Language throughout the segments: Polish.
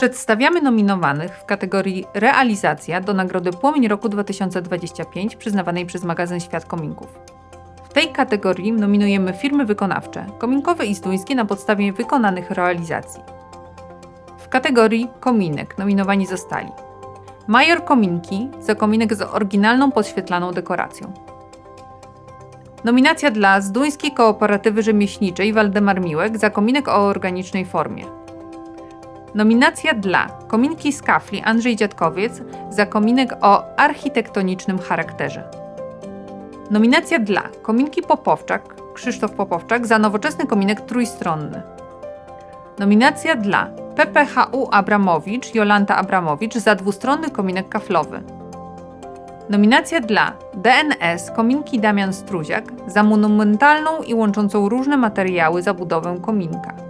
Przedstawiamy nominowanych w kategorii Realizacja do Nagrody Płomień Roku 2025 przyznawanej przez magazyn Świat Kominków. W tej kategorii nominujemy firmy wykonawcze, kominkowe i zduńskie na podstawie wykonanych realizacji. W kategorii Kominek nominowani zostali Major Kominki za kominek z oryginalną podświetlaną dekoracją. Nominacja dla Zduńskiej Kooperatywy Rzemieślniczej Waldemar Miłek za kominek o organicznej formie. Nominacja dla Kominki z Kafli Andrzej Dziadkowiec za kominek o architektonicznym charakterze. Nominacja dla Kominki Popowczak Krzysztof Popowczak za nowoczesny kominek trójstronny. Nominacja dla PPHU Abramowicz Jolanta Abramowicz za dwustronny kominek kaflowy. Nominacja dla DNS Kominki Damian Struziak za monumentalną i łączącą różne materiały zabudowę kominka.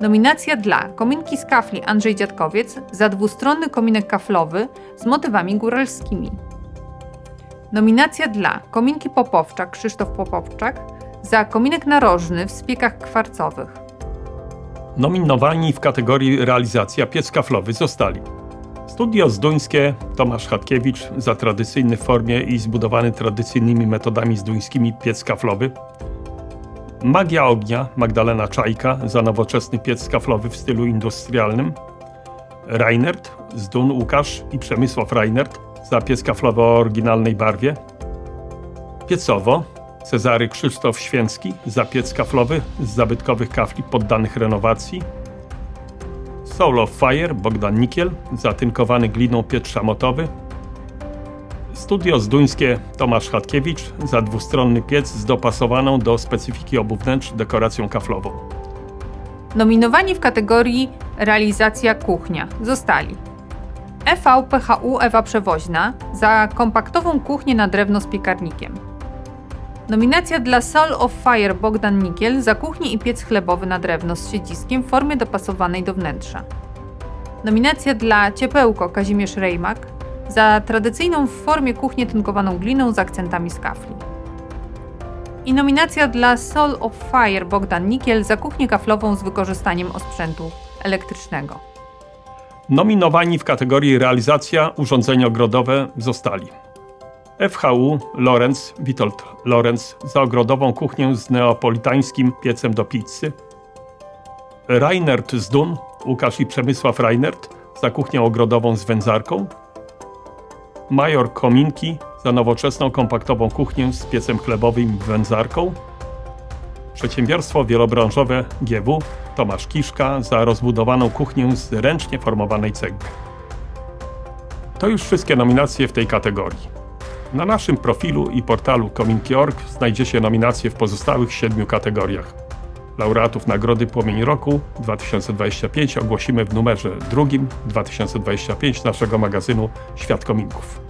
Nominacja dla Kominki z Kafli Andrzej Dziadkowiec za dwustronny kominek kaflowy z motywami góralskimi. Nominacja dla Kominki Popowczak Krzysztof Popowczak za kominek narożny w spiekach kwarcowych. Nominowani w kategorii realizacja piec kaflowy zostali Studio Zduńskie Tomasz Chatkiewicz za tradycyjny formie i zbudowany tradycyjnymi metodami zduńskimi piec kaflowy. Magia Ognia Magdalena Czajka za nowoczesny piec kaflowy w stylu industrialnym. Reinert Zdun Łukasz i Przemysław Reinert za piec kaflowy o oryginalnej barwie. Piecowo Cezary Krzysztof Święcki za piec kaflowy z zabytkowych kafli poddanych renowacji. Soul of Fire Bogdan Nikiel za tynkowany gliną piec szamotowy. Studio Zduńskie Tomasz Chatkiewicz za dwustronny piec z dopasowaną do specyfiki obu wnętrz dekoracją kaflową. Nominowani w kategorii Realizacja Kuchnia zostali EVPHU Ewa Przewoźna za kompaktową kuchnię na drewno z piekarnikiem. Nominacja dla Soul of Fire Bogdan Nikiel za kuchnię i piec chlebowy na drewno z siedziskiem w formie dopasowanej do wnętrza. Nominacja dla Ciepełko Kazimierz Rejmak za tradycyjną w formie kuchnię tynkowaną gliną z akcentami z kafli. I nominacja dla Soul of Fire Bogdan Nikiel za kuchnię kaflową z wykorzystaniem osprzętu elektrycznego. Nominowani w kategorii realizacja urządzenia ogrodowe zostali FHU Lorenz Witold Lorenz za ogrodową kuchnię z neapolitańskim piecem do pizzy. Reinert Zdun Łukasz i Przemysław Reinert za kuchnię ogrodową z wędzarką. Major Kominki za nowoczesną kompaktową kuchnię z piecem chlebowym i wędzarką. Przedsiębiorstwo wielobranżowe GW Tomasz Kiszka za rozbudowaną kuchnię z ręcznie formowanej cegły. To już wszystkie nominacje w tej kategorii. Na naszym profilu i portalu Kominki.org znajdziecie nominacje w pozostałych siedmiu kategoriach. Laureatów Nagrody Płomień Roku 2025 ogłosimy w numerze drugim 2025 naszego magazynu Świat Kominków.